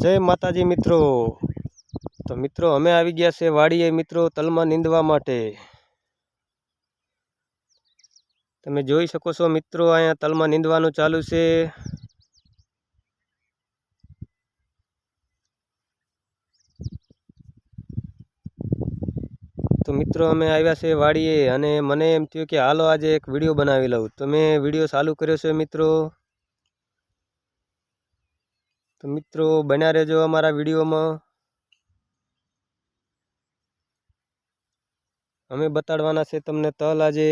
જય માતાજી મિત્રો. તો મિત્રો, અમે આવી ગયા છે વાડીએ મિત્રો તલમાં નીંદવા માટે. તમે જોઈ શકો છો મિત્રો, અહીંયા તલમાં નીંદવાનું ચાલુ છે. તો મિત્રો, અમે આવ્યા છે વાડીએ અને મને એમ થયું કે હાલો આજે એક વીડિયો બનાવી લઉં. તો મેં વીડિયો ચાલુ કર્યો છે મિત્રો. તો મિત્રો, બન્યા રહેજો અમારા વિડીયોમાં. અમે બતાડવાના છે તમને તલ આજે.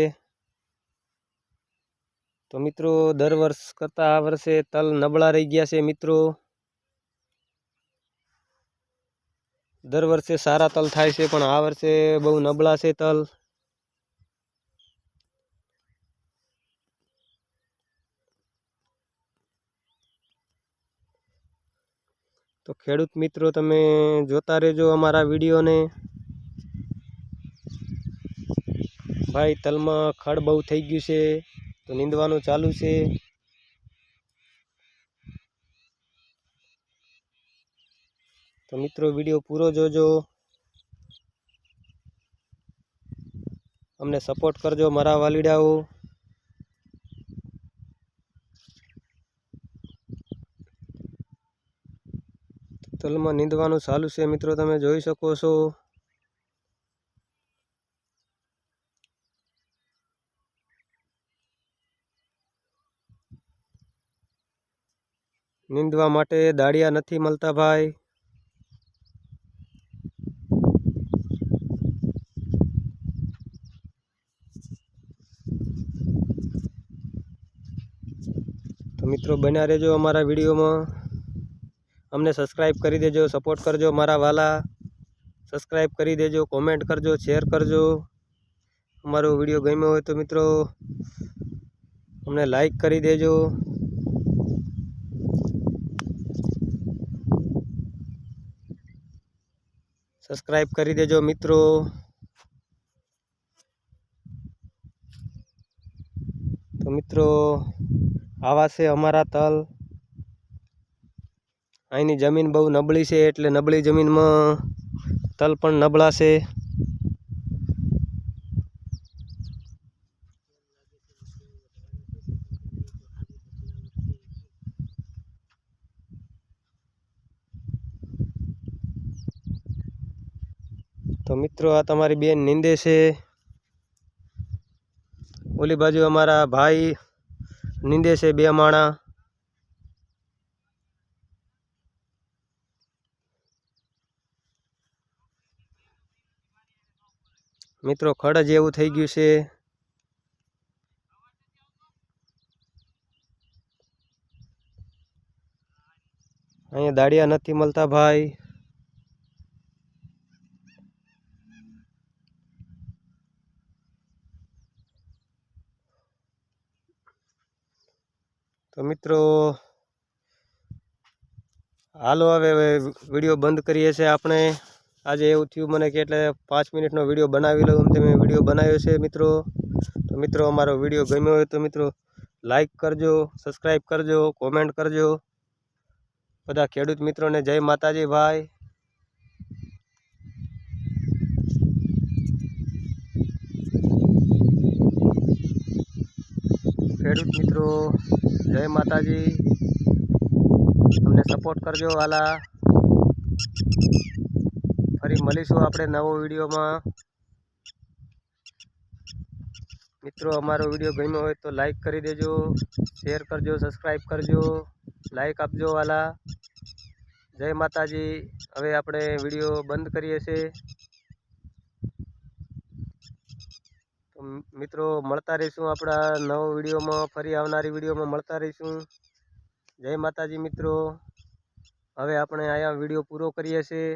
તો મિત્રો, દર વર્ષ કરતાં આ વર્ષે તલ નબળા રહી ગયા છે મિત્રો. દર વર્ષે સારા તલ થાય છે, પણ આ વર્ષે બહુ નબળા છે તલ. તો ખેડૂત મિત્રો, તમે જોતા રહેજો અમારા વિડીયોને. ભાઈ, તલમાં ખડ બહુ થઈ ગયું છે, તો નીંદવાનું ચાલુ છે. તો મિત્રો, વીડિયો પૂરો જોજો. અમને સપોર્ટ કરજો મારા વાલીડાઓ. તલમાં નીંદવાનું ચાલુ છે. મિત્રો, તમે જોઈ શકો છો. નીંદવા માટે દાળિયા નથી મળતા ભાઈ. તો મિત્રો, બન્યા રહેજો અમારા વિડીયોમાં. અમને સબસ્ક્રાઈબ કરી દેજો સપોર્ટ કરજો મારા વાલા. સબસ્ક્રાઈબ કરી દેજો કોમેન્ટ કરજો શેર કરજો. અમારો વીડિયો ગમ્યો હોય તો મિત્રો, અમને લાઈક કરી દેજો. સબસ્ક્રાઈબ કરી દેજો મિત્રો. તો મિત્રો આવા છે અમારા તલ. અહીંની જમીન બહુ નબળી છે એટલે નબળી જમીનમાં તલ પણ નબળા છે તો મિત્રો, આ તમારી બેન નીંદે છે. ઓલી બાજુ અમારા ભાઈ નીંદે છે બે માણા. મિત્રો, ખડ જ એવું થઈ ગયું છે. અહીંયા દાડિયા નથી મળતા ભાઈ. તો મિત્રો, હાલો હવે વીડિયો બંધ કરીએ છીએ આપણે. આજે એવું થયું મને કે એટલે પાંચ મિનિટનો વીડિયો બનાવી લઉં તમે વીડિયો બનાવ્યો છે મિત્રો. તો મિત્રો, અમારો વીડિયો ગમ્યો હોય તો મિત્રો લાઈક કરજો સબસ્ક્રાઈબ કરજો કોમેન્ટ કરજો. બધા ખેડૂત મિત્રોને જય માતાજી ભાઈ. ખેડૂત મિત્રો, જય માતાજી. અમને સપોર્ટ કરજો વાલા ફરી મળીશું આપણે નવો વિડીયોમાં. મિત્રો, અમારો વીડિયો ગમ્યો હોય તો લાઈક કરી દેજો શેર કરજો સબસ્ક્રાઈબ કરજો લાઈક આપજો વાલા. જય માતાજી. હવે આપણે વીડિયો બંધ કરીએ છીએ. મિત્રો, મળતા રહીશું આપણા નવો વિડીયોમાં, ફરી આવનારી વિડીયોમાં મળતા રહીશું. જય માતાજી, મિત્રો. હવે આપણે અહીંયા વીડિયો પૂરો કરીએ છીએ.